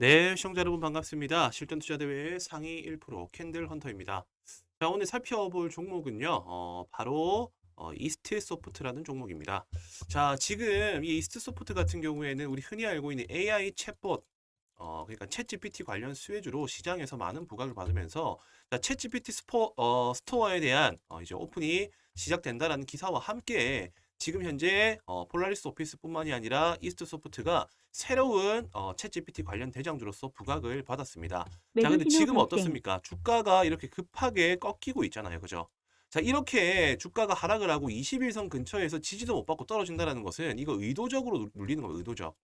네, 시청자 여러분 반갑습니다. 실전 투자 대회의 상위 1% 캔들 헌터입니다. 자, 오늘 살펴볼 종목은요. 어, 바로 어, 이스트 소프트라는 종목입니다. 자, 지금 이 이스트 소프트 같은 경우에는 우리 흔히 알고 있는 AI 챗봇 어, 그러니까 챗GPT 관련 수혜주로 시장에서 많은 부각을 받으면서 자, 챗GPT 스포, 어, 스토어에 대한 어, 이제 오픈이 시작된다라는 기사와 함께 지금 현재 어, 폴라리스 오피스뿐만이 아니라 이스트 소프트가 새로운 어, 챗GPT 관련 대장주로서 부각을 받았습니다. 자, 근데 지금. 어떻습니까? 주가가 이렇게 급하게 꺾이고 있잖아요. 그죠? 자, 이렇게 주가가 하락을 하고 21선 근처에서 지지도 못 받고 떨어진다는 것은 이거 의도적으로 누- 눌리는 겁니다. 의도적.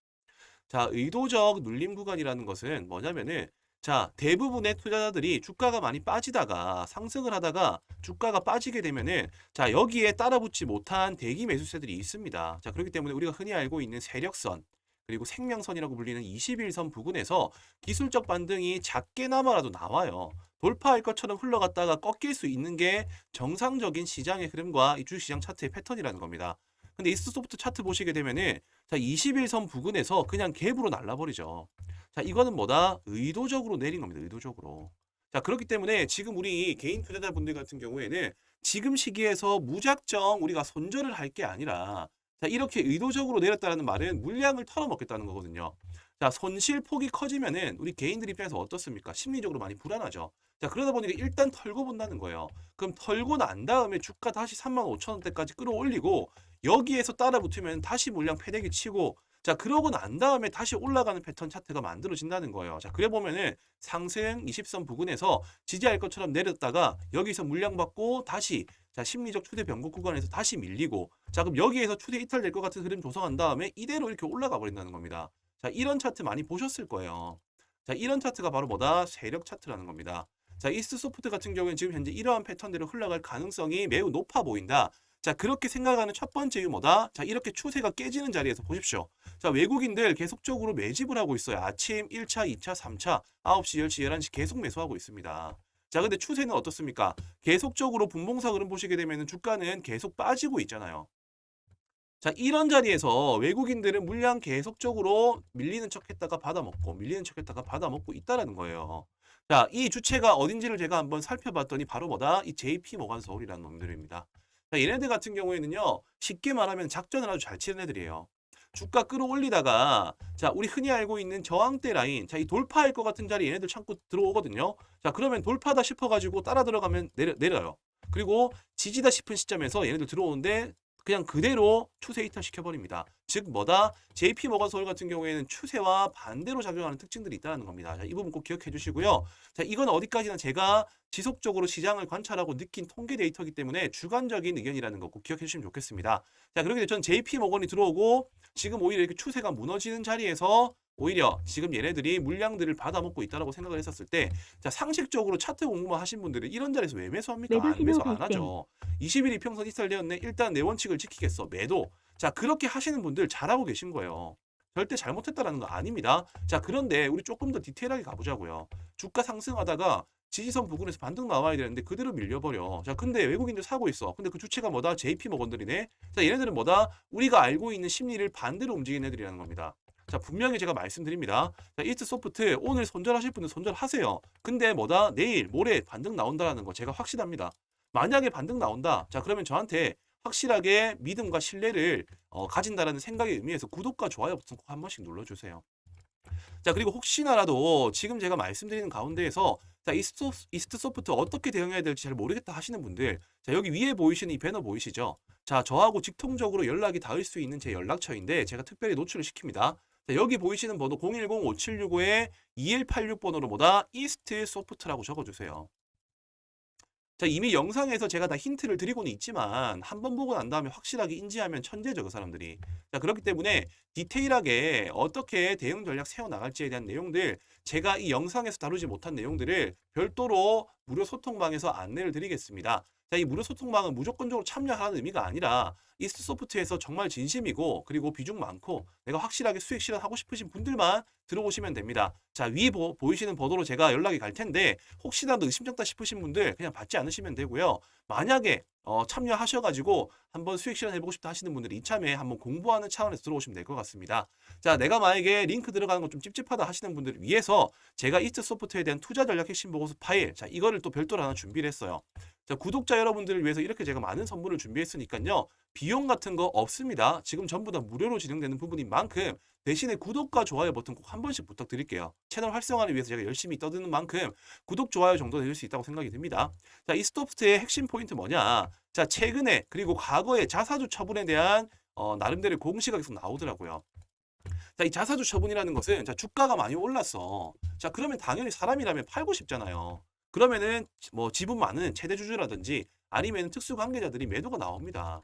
자, 의도적 눌림 구간이라는 것은 뭐냐면은 자, 대부분의 투자자들이 주가가 많이 빠지다가 상승을 하다가 주가가 빠지게 되면은 자, 여기에 따라붙지 못한 대기 매수세들이 있습니다. 자, 그렇기 때문에 우리가 흔히 알고 있는 세력선 그리고 생명선이라고 불리는 21선 부근에서 기술적 반등이 작게나마라도 나와요. 돌파할 것처럼 흘러갔다가 꺾일 수 있는 게 정상적인 시장의 흐름과 이 주식시장 차트의 패턴이라는 겁니다. 근데 이스소프트 차트 보시게 되면은 자 21선 부근에서 그냥 갭으로 날라버리죠. 자 이거는 뭐다? 의도적으로 내린 겁니다. 의도적으로. 자 그렇기 때문에 지금 우리 개인 투자자분들 같은 경우에는 지금 시기에서 무작정 우리가 손절을 할 게 아니라 자 이렇게 의도적으로 내렸다는 말은 물량을 털어먹겠다는 거거든요. 자 손실 폭이 커지면은 우리 개인들 입장에서 어떻습니까? 심리적으로 많이 불안하죠. 자 그러다 보니까 일단 털고 본다는 거예요. 그럼 털고 난 다음에 주가 다시 3만 5천 원대까지 끌어올리고 여기에서 따라 붙으면 다시 물량 패대기 치고 자 그러고 난 다음에 다시 올라가는 패턴 차트가 만들어진다는 거예요. 자 그래 보면은 상승 20선 부근에서 지지할 것처럼 내렸다가 여기서 물량 받고 다시 자 심리적 추대 변곡 구간에서 다시 밀리고 자 그럼 여기에서 추대 이탈될 것 같은 흐름 조성한 다음에 이대로 이렇게 올라가 버린다는 겁니다. 자 이런 차트 많이 보셨을 거예요. 자 이런 차트가 바로 뭐다 세력 차트라는 겁니다. 자 이스트 소프트 같은 경우에는 지금 현재 이러한 패턴대로 흘러갈 가능성이 매우 높아 보인다. 자 그렇게 생각하는 첫 번째 이유 뭐다? 자 이렇게 추세가 깨지는 자리에서 보십시오. 자 외국인들 계속적으로 매집을 하고 있어요. 아침 1차, 2차, 3차, 9시, 10시, 11시 계속 매수하고 있습니다. 자 근데 추세는 어떻습니까? 계속적으로 분봉사 흐름 보시게 되면 주가는 계속 빠지고 있잖아요. 자 이런 자리에서 외국인들은 물량 계속적으로 밀리는 척 했다가 받아먹고 밀리는 척 했다가 받아먹고 있다라는 거예요. 자, 이 주체가 어딘지를 제가 한번 살펴봤더니 바로 뭐다? 이 JP 모간 서울이라는 놈들입니다. 자, 얘네들 같은 경우에는요, 쉽게 말하면 작전을 아주 잘 치는 애들이에요. 주가 끌어올리다가, 자, 우리 흔히 알고 있는 저항대 라인, 자, 이 돌파할 것 같은 자리 얘네들 참고 들어오거든요. 자, 그러면 돌파다 싶어가지고 따라 들어가면 내려, 내려요. 그리고 지지다 싶은 시점에서 얘네들 들어오는데 그냥 그대로 추세 이탈 시켜버립니다. 즉 뭐다? JP 모건 서울 같은 경우에는 추세와 반대로 작용하는 특징들이 있다는 겁니다. 자, 이 부분 꼭 기억해 주시고요. 자, 이건 어디까지나 제가 지속적으로 시장을 관찰하고 느낀 통계 데이터이기 때문에 주관적인 의견이라는 거 꼭 기억해 주시면 좋겠습니다. 자, 그렇게 전 JP 모건이 들어오고 지금 오히려 이렇게 추세가 무너지는 자리에서 오히려 지금 얘네들이 물량들을 받아먹고 있다라고 생각을 했었을 때, 자, 상식적으로 차트 공부만 하신 분들은 이런 자리에서 왜 매수합니까? 안 매수 안. 하죠. 20일 이 평선 이탈되었네. 일단 내 원칙을 지키겠어. 매도. 자, 그렇게 하시는 분들 잘하고 계신 거예요. 절대 잘못했다라는 거 아닙니다. 자, 그런데 우리 조금 더 디테일하게 가보자고요. 주가 상승하다가 지지선 부근에서 반등 나와야 되는데 그대로 밀려버려. 자, 근데 외국인들 사고 있어. 근데 그 주체가 뭐다? JP 모건들이네. 자, 얘네들은 뭐다? 우리가 알고 있는 심리를 반대로 움직이는 애들이라는 겁니다. 자, 분명히 제가 말씀드립니다. 자, 이스트 소프트 오늘 손절하실 분들 손절하세요. 근데 뭐다? 내일, 모레 반등 나온다라는 거 제가 확실합니다. 만약에 반등 나온다. 자, 그러면 저한테 확실하게 믿음과 신뢰를 어, 가진다라는 생각의 의미에서 구독과 좋아요 버튼 꼭 한 번씩 눌러주세요. 자, 그리고 혹시나라도 지금 제가 말씀드리는 가운데에서 자, 이스트, 이스트 소프트 어떻게 대응해야 될지 잘 모르겠다 하시는 분들, 자, 여기 위에 보이시는 이 배너 보이시죠? 자, 저하고 직통적으로 연락이 닿을 수 있는 제 연락처인데 제가 특별히 노출을 시킵니다. 자, 여기 보이시는 번호 010-5765-2186번호로 뭐다? 이스트 소프트라고 적어주세요. 자, 이미 영상에서 제가 다 힌트를 드리고는 있지만 한 번 보고 난 다음에 확실하게 인지하면 천재죠, 그 사람들이. 자, 그렇기 때문에 디테일하게 어떻게 대응 전략 세워 나갈지에 대한 내용들 제가 이 영상에서 다루지 못한 내용들을 별도로 무료 소통방에서 안내를 드리겠습니다. 자, 이 무료 소통방은 무조건적으로 참여하는 의미가 아니라 이스트 소프트에서 정말 진심이고 그리고 비중 많고 내가 확실하게 수익 실현하고 싶으신 분들만 들어오시면 됩니다. 자, 위 보, 보이시는 번호로 제가 연락이 갈 텐데 혹시라도 의심쩍다 싶으신 분들 그냥 받지 않으시면 되고요. 만약에 어, 참여하셔가지고 한번 수익 실현 해보고 싶다 하시는 분들이 이참에 한번 공부하는 차원에서 들어오시면 될 것 같습니다. 자, 내가 만약에 링크 들어가는 거 좀 찝찝하다 하시는 분들을 위해서 제가 이스트 소프트에 대한 투자 전략 핵심 보고서 파일, 자, 이거를 또 별도로 하나 준비를 했어요. 자, 구독자 여러분들을 위해서 이렇게 제가 많은 선물을 준비했으니까요. 비용 같은 거 없습니다. 지금 전부 다 무료로 진행되는 부분인 만큼 대신에 구독과 좋아요 버튼 꼭 한 번씩 부탁드릴게요. 채널 활성화를 위해서 제가 열심히 떠드는 만큼 구독, 좋아요 정도 해줄 수 있다고 생각이 듭니다. 자, 이 스토프트의 핵심 포인트 뭐냐? 자, 최근에 그리고 과거의 자사주 처분에 대한 어, 나름대로 공시가 계속 나오더라고요. 자, 이 자사주 처분이라는 것은 자, 주가가 많이 올랐어. 자, 그러면 당연히 사람이라면 팔고 싶잖아요. 그러면은 뭐 지분 많은 최대 주주라든지 아니면 특수 관계자들이 매도가 나옵니다.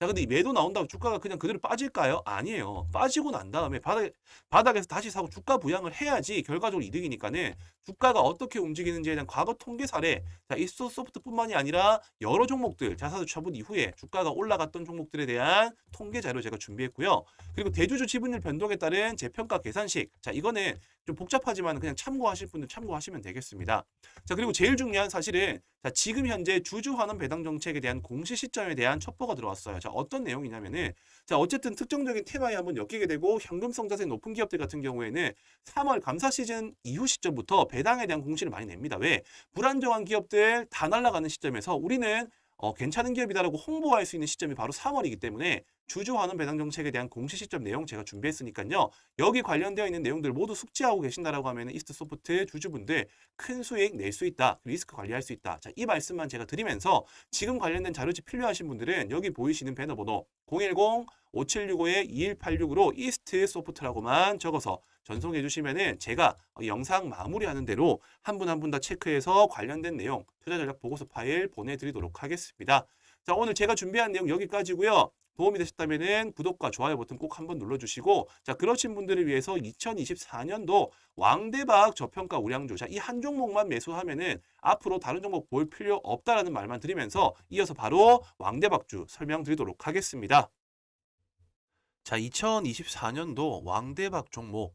자, 근데 이 매도 나온다고 주가가 그냥 그대로 빠질까요? 아니에요. 빠지고 난 다음에 바닥, 바닥에서 다시 사고 주가 부양을 해야지 결과적으로 이득이니까는 주가가 어떻게 움직이는지에 대한 과거 통계 사례, 자, 이스토 소프트뿐만이 아니라 여러 종목들, 자사주 처분 이후에 주가가 올라갔던 종목들에 대한 통계 자료 제가 준비했고요. 그리고 대주주 지분율 변동에 따른 재평가 계산식. 자, 이거는 좀 복잡하지만 그냥 참고하실 분들 참고하시면 되겠습니다. 자, 그리고 제일 중요한 사실은 자, 지금 현재 주주 환원 배당 정책에 대한 공시 시점에 대한 첩보가 들어왔어요. 자, 어떤 내용이냐면은 자, 어쨌든 특정적인 테마에 한번 엮이게 되고 현금 성 자세 높은 기업들 같은 경우에는 3월 감사 시즌 이후 시점부터 배당에 대한 공시를 많이 냅니다. 왜? 불안정한 기업들 다 날아가는 시점에서 우리는 어, 괜찮은 기업이다라고 홍보할 수 있는 시점이 바로 3월이기 때문에 주주 환원 배당 정책에 대한 공시 시점 내용 제가 준비했으니까요. 여기 관련되어 있는 내용들 모두 숙지하고 계신다라고 하면 이스트 소프트 주주분들 큰 수익 낼 수 있다. 리스크 관리할 수 있다. 자, 이 말씀만 제가 드리면서 지금 관련된 자료집 필요하신 분들은 여기 보이시는 배너 번호 010-5765-2186으로 이스트 소프트라고만 적어서 전송해 주시면은 제가 영상 마무리하는 대로 한 분 한 분 다 체크해서 관련된 내용 투자 전략 보고서 파일 보내드리도록 하겠습니다. 자 오늘 제가 준비한 내용 여기까지고요. 도움이 되셨다면은 구독과 좋아요 버튼 꼭 한번 눌러주시고 자 그러신 분들을 위해서 2024년도 왕대박 저평가 우량주 자 이 한 종목만 매수하면은 앞으로 다른 종목 볼 필요 없다라는 말만 드리면서 이어서 바로 왕대박주 설명드리도록 하겠습니다. 자 2024년도 왕대박 종목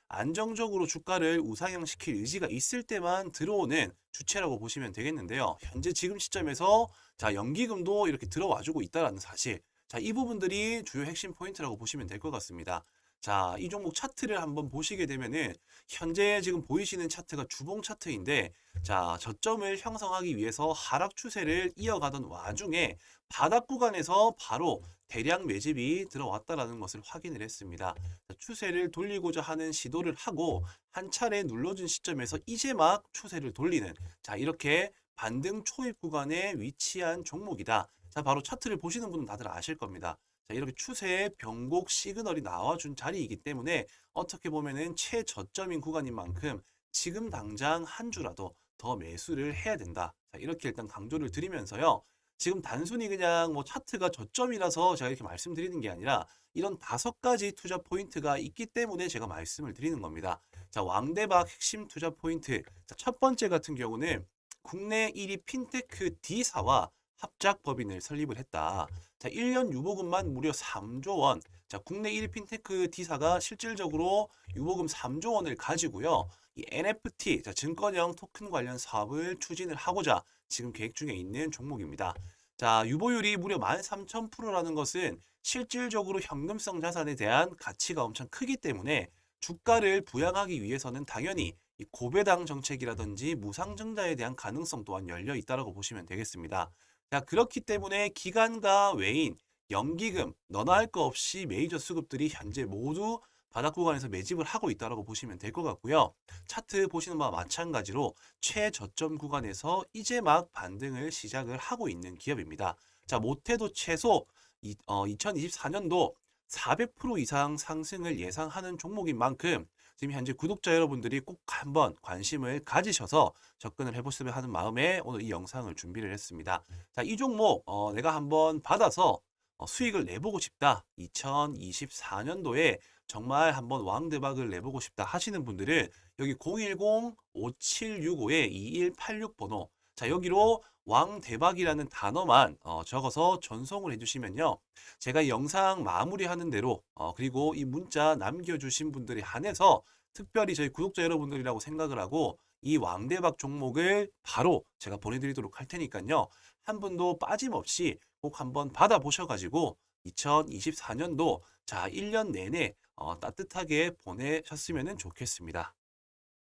안정적으로 주가를 우상향시킬 의지가 있을 때만 들어오는 주체라고 보시면 되겠는데요. 현재 지금 시점에서 자, 연기금도 이렇게 들어와주고 있다라는 사실. 자, 이 부분들이 주요 핵심 포인트라고 보시면 될 것 같습니다. 자, 이 종목 차트를 한번 보시게 되면은 현재 지금 보이시는 차트가 주봉 차트인데 자, 저점을 형성하기 위해서 하락 추세를 이어가던 와중에 바닥 구간에서 바로 대량 매집이 들어왔다라는 것을 확인을 했습니다. 자, 추세를 돌리고자 하는 시도를 하고 한 차례 눌러준 시점에서 이제 막 추세를 돌리는 자, 이렇게 반등 초입 구간에 위치한 종목이다. 자, 바로 차트를 보시는 분은 다들 아실 겁니다. 자, 이렇게 추세의 변곡 시그널이 나와준 자리이기 때문에 어떻게 보면은 최저점인 구간인 만큼 지금 당장 한 주라도 더 매수를 해야 된다. 자, 이렇게 일단 강조를 드리면서요. 지금 단순히 그냥 뭐 차트가 저점이라서 제가 이렇게 말씀드리는 게 아니라 이런 다섯 가지 투자 포인트가 있기 때문에 제가 말씀을 드리는 겁니다. 자, 왕대박 핵심 투자 포인트. 자, 첫 번째 같은 경우는 국내 1위 핀테크 D사와 합작 법인을 설립을 했다. 자, 1년 유보금만 무려 3조 원. 자, 국내 1위 핀테크 D사가 실질적으로 유보금 3조 원을 가지고요. 이 NFT, 자, 증권형 토큰 관련 사업을 추진을 하고자 지금 계획 중에 있는 종목입니다. 자, 유보율이 무려 13,000%라는 것은 실질적으로 현금성 자산에 대한 가치가 엄청 크기 때문에 주가를 부양하기 위해서는 당연히 이 고배당 정책이라든지 무상증자에 대한 가능성 또한 열려 있다라고 보시면 되겠습니다. 자, 그렇기 때문에 기관과 외인, 연기금, 너나 할거 없이 메이저 수급들이 현재 모두 바닥 구간에서 매집을 하고 있다라고 보시면 될 것 같고요. 차트 보시는 바와 마찬가지로 최저점 구간에서 이제 막 반등을 시작을 하고 있는 기업입니다. 자, 못해도 최소 이, 어, 2024년도 400% 이상 상승을 예상하는 종목인 만큼 지금 현재 구독자 여러분들이 꼭 한번 관심을 가지셔서 접근을 해보시면 하는 마음에 오늘 이 영상을 준비를 했습니다. 자, 이 종목 어, 내가 한번 받아서 어, 수익을 내보고 싶다. 2024년도에 정말 한번 왕대박을 내보고 싶다 하시는 분들은 여기 010-5765-2186 번호 자 여기로 왕대박이라는 단어만 어, 적어서 전송을 해주시면요. 제가 이 영상 마무리하는 대로 어, 그리고 이 문자 남겨주신 분들에 한해서 특별히 저희 구독자 여러분들이라고 생각을 하고 이 왕대박 종목을 바로 제가 보내드리도록 할 테니까요. 한 분도 빠짐없이 꼭 한번 받아보셔가지고 2024년도 자 1년 내내 어, 따뜻하게 보내셨으면 좋겠습니다.